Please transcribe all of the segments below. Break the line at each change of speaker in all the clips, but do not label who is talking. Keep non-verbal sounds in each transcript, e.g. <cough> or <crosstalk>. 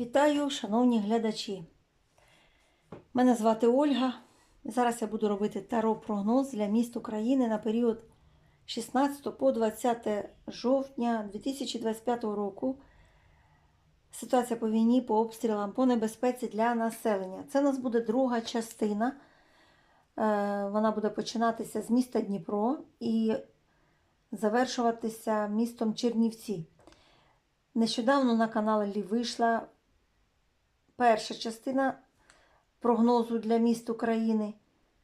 Вітаю, шановні глядачі. Мене звати Ольга. Зараз я буду робити таро-прогноз для міст України на період 16 по 20 жовтня 2025 року. Ситуація по війні, по обстрілам, по небезпеці для населення. Це у нас буде друга частина. Е, Вона буде починатися з міста Дніпро і завершуватися містом Чернівці. Нещодавно на каналі вийшла перша частина прогнозу для міст України.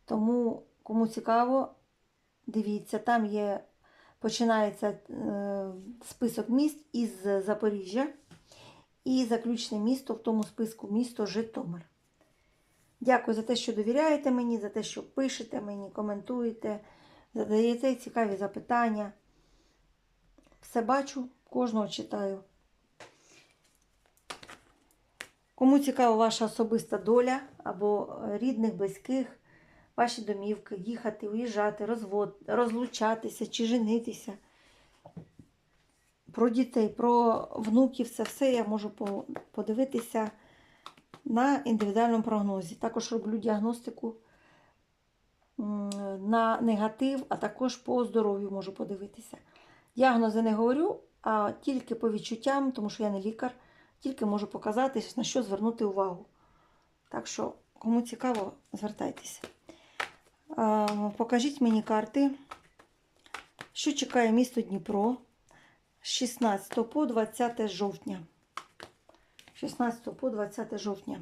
Тому, кому цікаво, дивіться, там є, починається е, список міст із Запоріжжя і заключне місто в тому списку місто Житомир. Дякую за те, що довіряєте мені, за те, що пишете мені, коментуєте, задаєте цікаві запитання. Все бачу, кожного читаю. Кому цікава ваша особиста доля або рідних, близьких, ваші домівки, їхати, уїжджати, розвод, розлучатися чи женитися. Про дітей, про внуків, це все я можу подивитися на індивідуальному прогнозі. Також роблю діагностику на негатив, а також по здоров'ю можу подивитися. Діагнози не говорю, а тільки по відчуттям, тому що я не лікар, тільки можу показати, на що звернути увагу. Так що, кому цікаво, звертайтеся. Покажіть мені карти, що чекає місто Дніпро з 16 по 20 жовтня. 16 по 20 жовтня.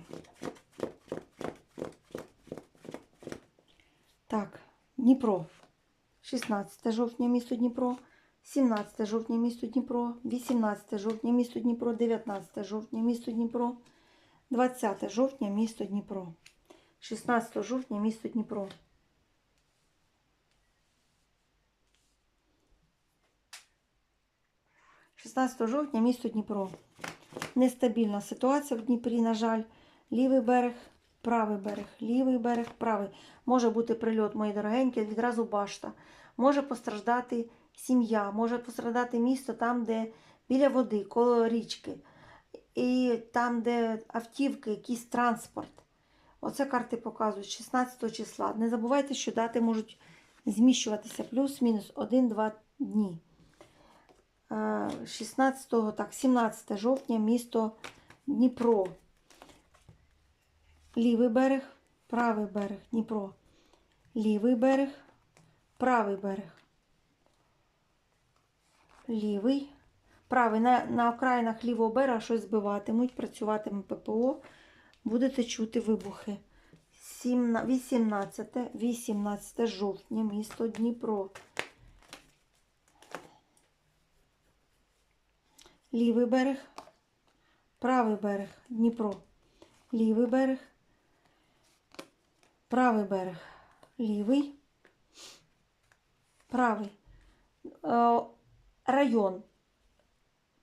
Так, Дніпро. 16 жовтня місто Дніпро. 17 жовтня місто Дніпро, 18 жовтня місто Дніпро, 19 жовтня місто Дніпро, 20 жовтня місто Дніпро, 16 жовтня місто Дніпро. «16 жовтня місто Дніпро. Нестабільна ситуація в Дніпрі, на жаль. Лівий берег, правий берег, лівий берег, правий. Може бути прильот, мої дорогенькі, відразу башта. Може постраждати сім'я, може пострадати місто там, де біля води, коло річки, і там, де автівки, якийсь транспорт. Оце карти показують 16 числа. Не забувайте, що дати можуть зміщуватися плюс-мінус 1-2 дні. Е, 16, так, 17 жовтня місто Дніпро. Лівий берег, правий берег, Дніпро. Лівий берег, правий берег лівий. Правий на, на окраїнах лівого берега щось збиватимуть, працюватиме ППО. Будете чути вибухи. 18, 18 жовтня, місто Дніпро. Лівий берег, правий берег, Дніпро. Лівий берег, правий берег, лівий, правий. Район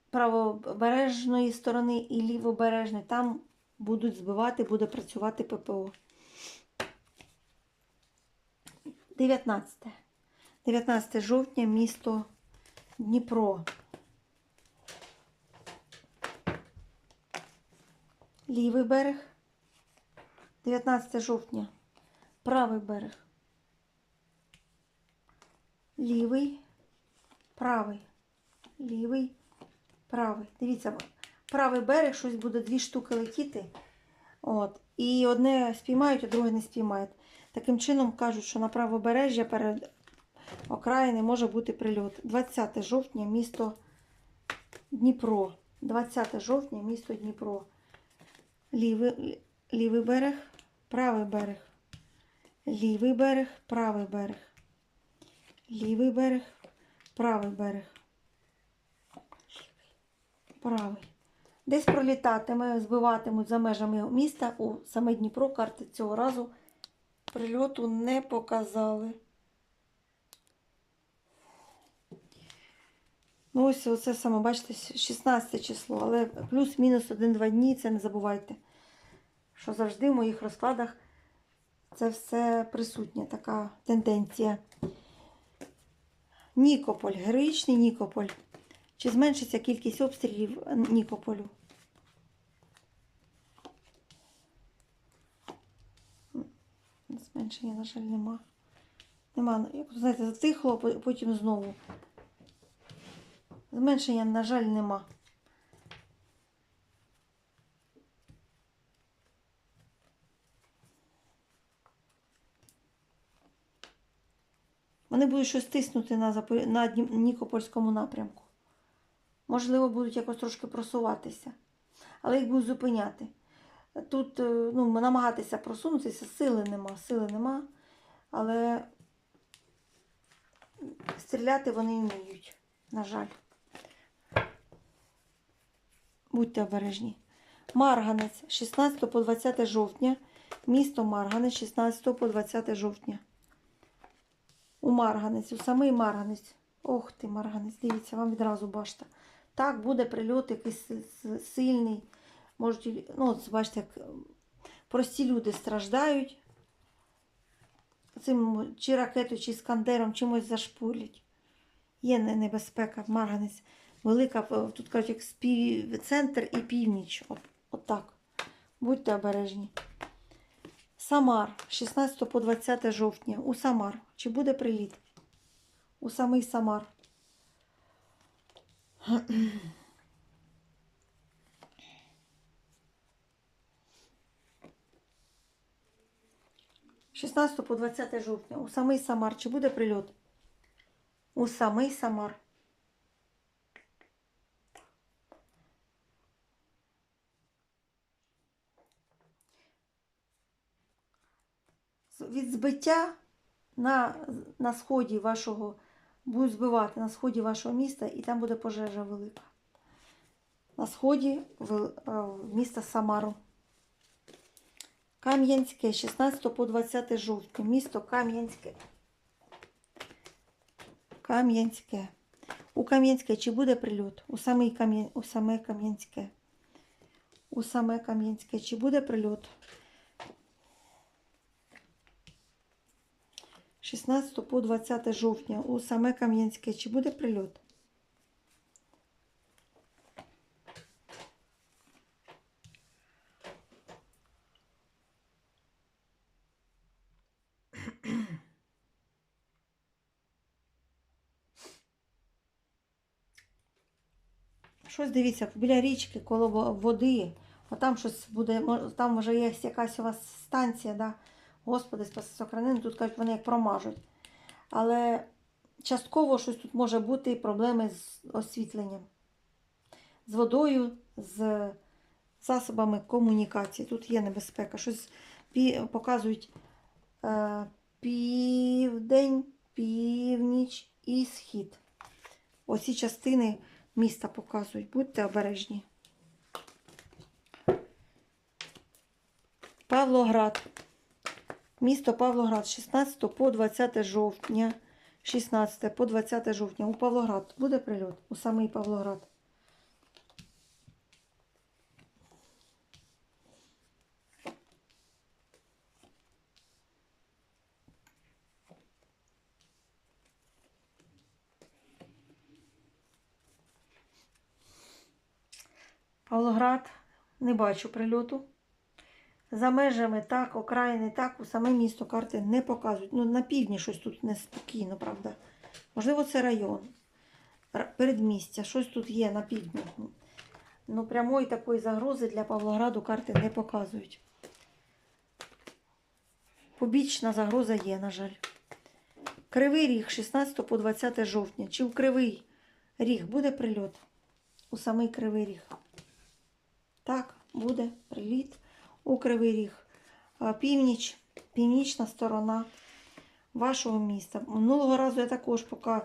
правобережної сторони і лівобережної, там будуть збивати, буде працювати ППО. 19. 19 жовтня, місто Дніпро. Лівий берег. 19 жовтня. Правий берег. Лівий, правий лівий, правий. Дивіться, правий берег щось буде дві штуки летіти. От. І одне спіймають, а друге не спіймають. Таким чином кажуть, що на правобережжя перед окраїни може бути прильот. 20 жовтня місто Дніпро. 20 жовтня місто Дніпро. Лівий, лівий берег, правий берег. Лівий берег, правий берег. Лівий берег, правий берег правий. Десь пролітатиме, збиватимуть за межами міста. У саме Дніпро карти цього разу прильоту не показали. Ну, ось оце саме, бачите, 16 число, але плюс-мінус 1-2 дні, це не забувайте. Що завжди в моїх розкладах це все присутня, така тенденція. Нікополь, героїчний Нікополь. Чи зменшиться кількість обстрілів е, Нікополю? Зменшення, на жаль, нема. Нема, ну, як знаєте, затихло, потім знову. Зменшення, на жаль, нема. Вони будуть щось тиснути на на Нікопольському напрямку. Можливо, будуть якось трошки просуватися, але їх будуть зупиняти. Тут е, ну, намагатися просунутися, сили нема, сили нема, але стріляти вони вміють, на жаль. Будьте обережні. Марганець 16 по 20 жовтня. Місто Марганець 16 по 20 жовтня. У Марганець, у самий Марганець. Ох ти, Марганець, дивіться, вам відразу башта. Так, буде прильот якийсь сильний. Можуть, ну, от бачите, як прості люди страждають. Цим чи ракетою, чи скандером чимось зашпулять. Є не- небезпека, Марганець. Велика, е, тут кажуть, як спів... центр і північ. От, отак. Будьте обережні. Самар, 16 по 20 жовтня. У Самар. Чи буде приліт? У самий Самар. – 16 по 20 жовтня. У самий Самар. Чи буде прильот? У самий Самар. Від збиття на, на сході вашого будуть збивати на сході вашого міста, і там буде пожежа велика. На сході в- е, міста Самару. Кам'янське, 16 по 20 жовтня. Місто Кам'янське. Кам'янське. У Кам'янське чи буде прильот? У саме Кам'янське. У саме Кам'янське чи буде прильот? 16 по 20 жовтня у саме Кам'янське. Чи буде прильот? Щось дивіться, біля річки, коло води, а там щось буде, там вже є якась у вас станція, да? Господи, спаси сохрани, ну, тут кажуть, вони як промажуть. Але частково щось тут може бути проблеми з освітленням, з водою, з засобами комунікації. Тут є небезпека. Щось показують е, південь, північ і схід. Оці частини міста показують. Будьте обережні. Павлоград. Місто Павлоград 16 по 20 жовтня. 16 по 20 жовтня. У Павлоград буде прильот? У самий Павлоград. Павлоград не бачу прильоту. За межами так, окраїни так, у саме місто карти не показують. Ну, на півдні щось тут неспокійно, правда. Можливо, це район. Передмістя, щось тут є на півдні. Ну, прямої такої загрози для Павлограду карти не показують. Побічна загроза є, на жаль. Кривий ріг 16 по 20 жовтня. Чи в Кривий ріг буде прильот? У самий Кривий ріг. Так, буде приліт у Кривий Ріг. Північ, північна сторона вашого міста. Минулого разу я також поки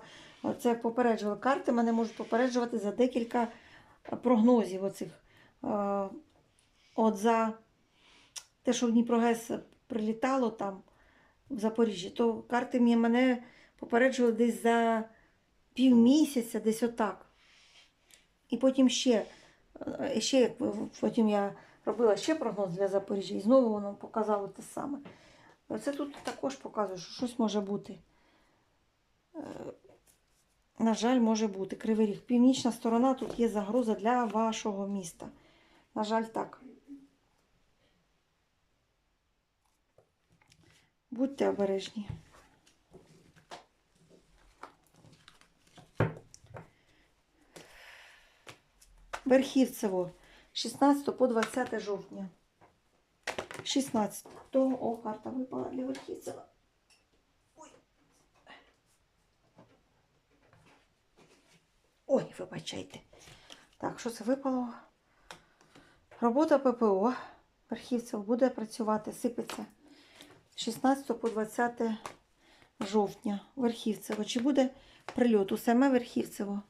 це попереджувала. Карти мене можуть попереджувати за декілька прогнозів оцих. От за те, що в Дніпрогес прилітало там в Запоріжжі, то карти мене попереджували десь за півмісяця, десь отак. І потім ще, ще потім я робила ще прогноз для Запоріжжя, і знову воно показало те саме. Це тут також показує, що щось може бути. Е, На жаль, може бути. Кривий ріг. Північна сторона тут є загроза для вашого міста. На жаль, так. Будьте обережні. Верхівцево 16 по 20 жовтня. 16. О, карта випала для Верхівцева. Ой. Ой, вибачайте. Так, що це випало? Робота ППО. Верхівцев буде працювати, сипеться. 16 по 20 жовтня. Верхівцево. Чи буде прильот? У саме Верхівцево.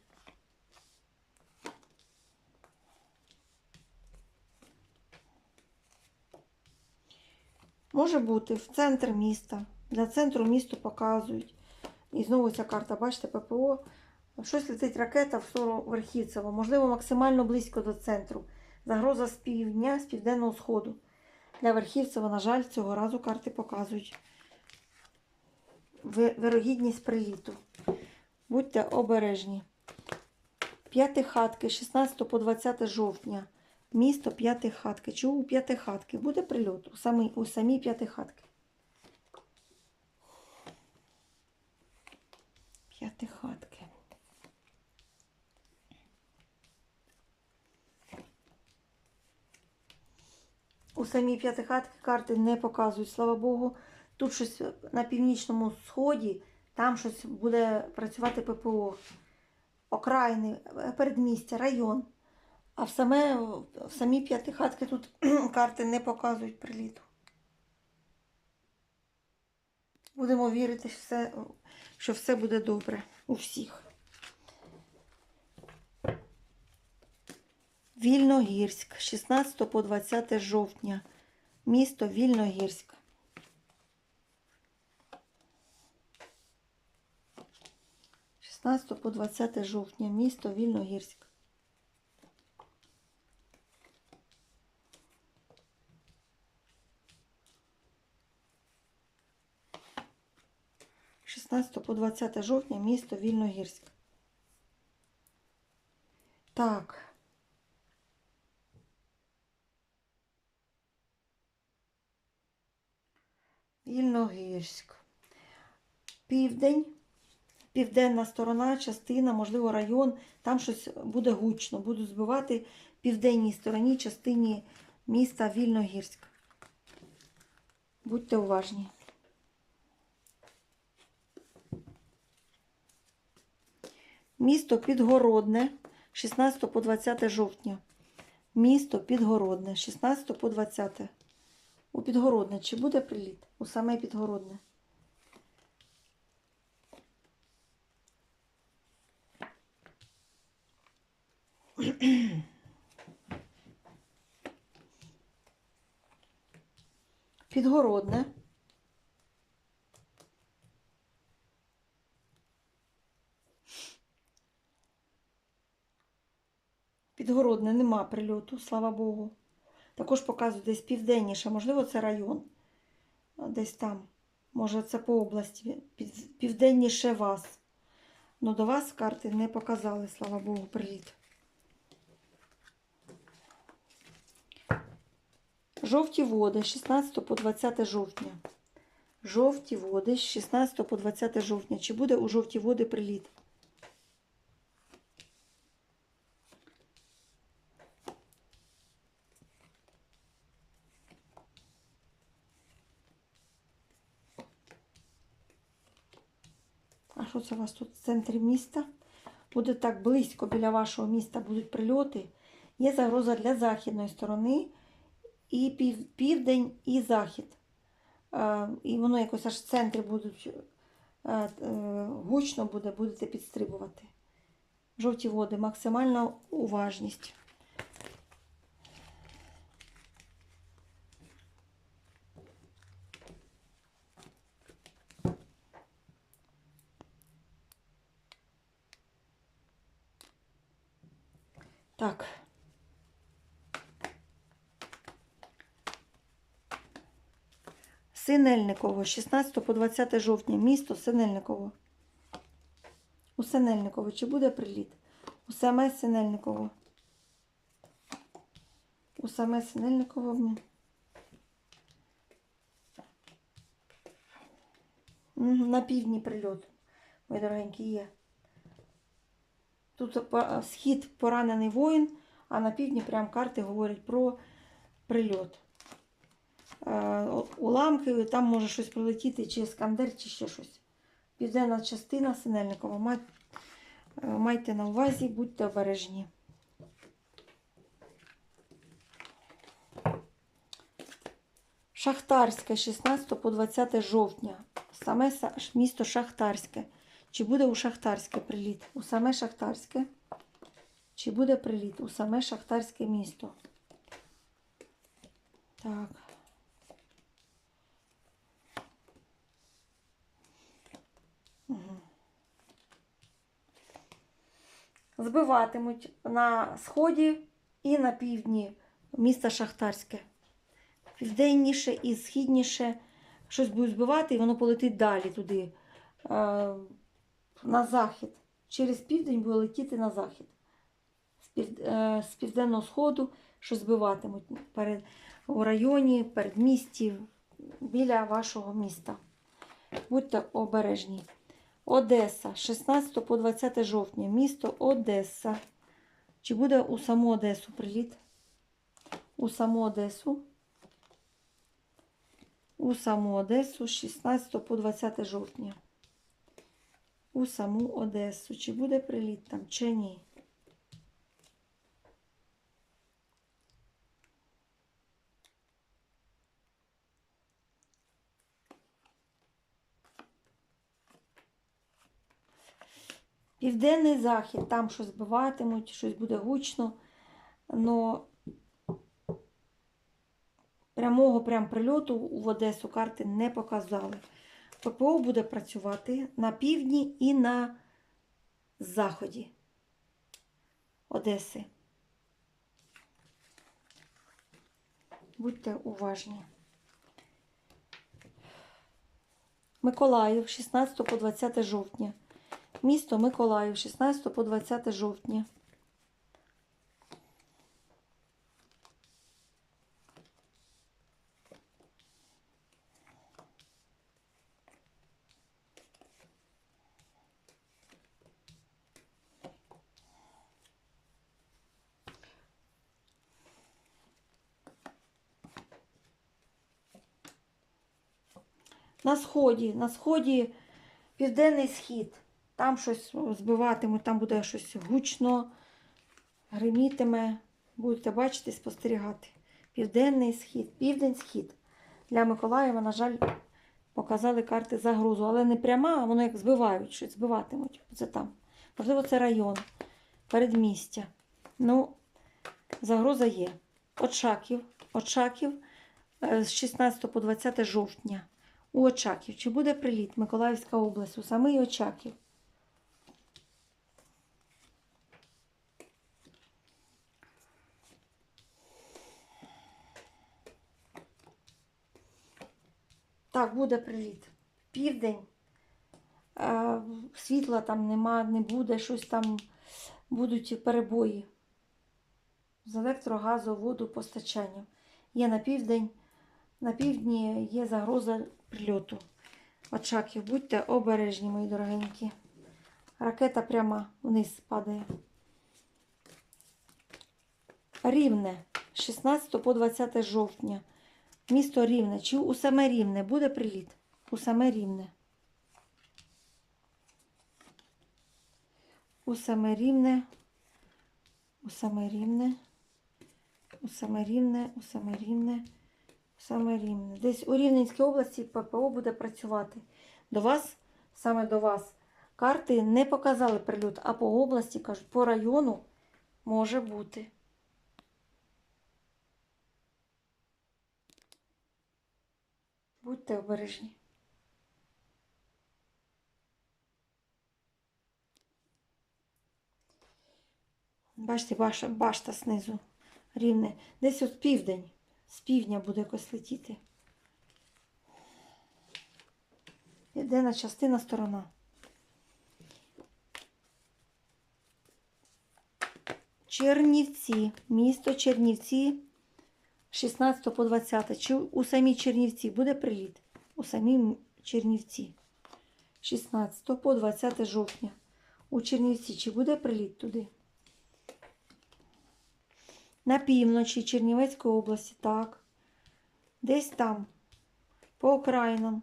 Може бути в центр міста. Для центру місту показують. І знову ця карта, бачите, ППО. Щось летить ракета в сторону Верхівцева. Можливо, максимально близько до центру. Загроза з півдня, з південного сходу. Для Верхівцева, на жаль, цього разу карти показують ви- вирогідність приліту. Будьте обережні. П'ятихатки, 16 по 20 жовтня. Місто П'ятихатки. Чому у П'ятихатки? Буде прильот у самій, у самій П'ятихатки. П'ятихатки. У самій П'ятихатки карти не показують, слава Богу. Тут щось на північному сході, там щось буде працювати ППО. Окраїни, передмістя, район. А в, саме, в самій П'ятихатки тут <clears throat> карти не показують приліту. Будемо вірити, що все, що все буде добре у всіх. Вільногірськ, 16 по 20 жовтня. Місто Вільногірськ. З 16 по 20 жовтня. Місто Вільногірськ. З 16 по 20 жовтня. Місто Вільногірськ. Так. Вільногірськ. Південь, південна сторона, частина, можливо, район. Там щось буде гучно. Будуть збивати в південній стороні, частині міста Вільногірськ. Будьте уважні. Місто Підгородне, 16 по 20 жовтня. Місто Підгородне, 16 по 20. У Підгородне. Чи буде приліт? У саме Підгородне. Підгородне. Підгородне нема прильоту, слава Богу. Також показують десь південніше, можливо, це район. Десь там. Може, це по області. Південніше вас. Ну, до вас карти не показали, слава Богу, приліт. Жовті води з 16 по 20 жовтня. Жовті води з 16 по 20 жовтня. Чи буде у жовті води приліт? Що це у вас тут в центрі міста? Буде так близько біля вашого міста будуть прильоти. Є загроза для західної сторони і пів, південь, і захід. Е, і воно якось аж в центрі будуть е, е, гучно буде, будете підстрибувати. Жовті води, максимальна уважність. Так. Синельниково, 16 по 20 жовтня, місто Синельниково. У Синельниково. Чи буде приліт? У саме Синельниково. У саме Синельниково. м. на півдні прильот. Мої дорогенькі є. Тут схід поранений воїн, а на півдні прям карти говорять про прильот. Е, Уламки, там може щось прилетіти, чи Іскандер, чи ще щось. Південна частина Синельникова. Е, Майте на увазі, будьте обережні. Шахтарське, 16 по 20 жовтня. Саме місто Шахтарське. Чи буде у Шахтарське приліт? У саме Шахтарське. Чи буде приліт у саме Шахтарське місто? Так. Збиватимуть на сході і на півдні міста Шахтарське. Південніше і східніше щось будуть збивати, і воно полетить далі туди, е, на захід. Через південь буде летіти на захід. З, е, південного сходу щось збиватимуть перед, у районі, передмісті, біля вашого міста. Будьте обережні. Одеса, 16 по 20 жовтня, місто Одеса. Чи буде у саму Одесу приліт? У саму Одесу. У саму Одесу з 16 по 20 жовтня. У саму Одесу. Чи буде приліт там, чи ні? Південний захід, там щось збиватимуть, щось буде гучно. Но прямого прям прильоту в Одесу карти не показали. ППО буде працювати на півдні і на заході Одеси. Будьте уважні. Миколаїв, 16 по 20 жовтня. Місто Миколаїв, 16 по 20 жовтня. На сході, на сході південний схід. Там щось збиватимуть, там буде щось гучно, гримітиме. Будете бачити, спостерігати. Південний схід, південь-схід. Для Миколаєва, на жаль, показали карти загрозу, але не пряма, а воно як збивають, щось збиватимуть. Це там. Можливо, це район, передмістя. Ну, загроза є. Очаків, Очаків е, з 16 по 20 жовтня. У Очаків. Чи буде приліт Миколаївська область, у самий Очаків? Так, буде приліт. Південь. Е, Світла там нема, не буде, щось там будуть перебої з електро, газу, воду, постачанням. Є на південь, на півдні є загроза прильоту. Очаків, будьте обережні, мої дорогенькі. Ракета прямо вниз падає. Рівне, 16 по 20 жовтня. Місто Рівне. Чи у саме Рівне буде приліт? У саме Рівне. У саме Рівне. У саме Рівне. У саме Рівне. У саме Рівне. Саме Рівне. Десь у Рівненській області ППО буде працювати. До вас, саме до вас, карти не показали прильот, а по області, кажуть, по району може бути. Будьте обережні. Бачите, башта, башта знизу рівне. Десь от південь. З півдня буде якось летіти. Південна частина сторона. Чернівці. Місто Чернівці. 16 по 20. Чи у самій Чернівці буде приліт? У самій Чернівці. 16 по 20 жовтня у Чернівці. Чи буде приліт туди? На півночі Чернівецької області, так. Десь там, по окраїнам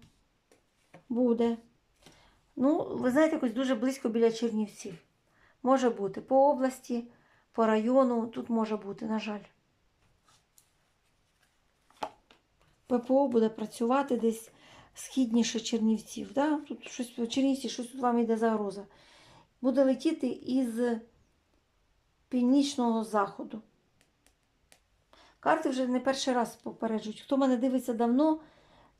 буде. Ну, ви знаєте, якось дуже близько біля Чернівців. Може бути по області, по району, тут може бути, на жаль. ППО буде працювати десь східніше Чернівців. Да? Тут щось в Чернівці, щось тут вам йде загроза. Буде летіти із північного заходу. Карти вже не перший раз попереджують. Хто мене дивиться давно,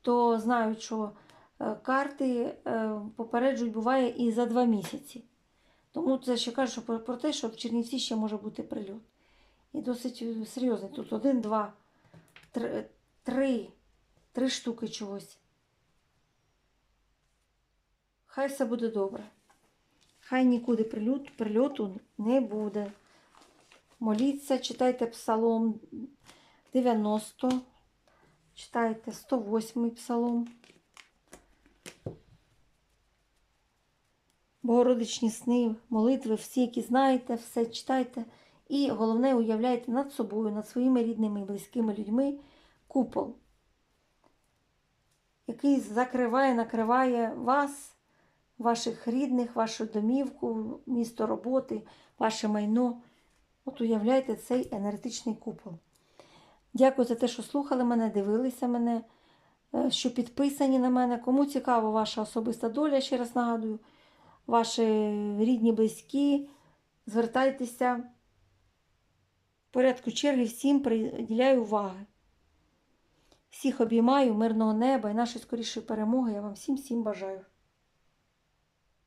то знають, що е, карти е, попереджують буває і за два місяці. Тому це ще кажу про, те, що в Чернівці ще може бути прильот. І досить е, серйозний. Тут один, два, три, три штуки чогось. Хай все буде добре. Хай нікуди прильоту не буде. Моліться, читайте псалом 90, читайте 108 псалом. Богородичні сни, молитви, всі, які знаєте, все читайте. І головне, уявляйте над собою, над своїми рідними і близькими людьми купол, який закриває, накриває вас, ваших рідних, вашу домівку, місто роботи, ваше майно. От уявляйте цей енергетичний купол. Дякую за те, що слухали мене, дивилися мене, е, що підписані на мене. Кому цікава ваша особиста доля, ще раз нагадую, ваші рідні, близькі, звертайтеся. В порядку черги всім приділяю уваги. Всіх обіймаю, мирного неба і нашої скорішої перемоги. Я вам всім всім бажаю.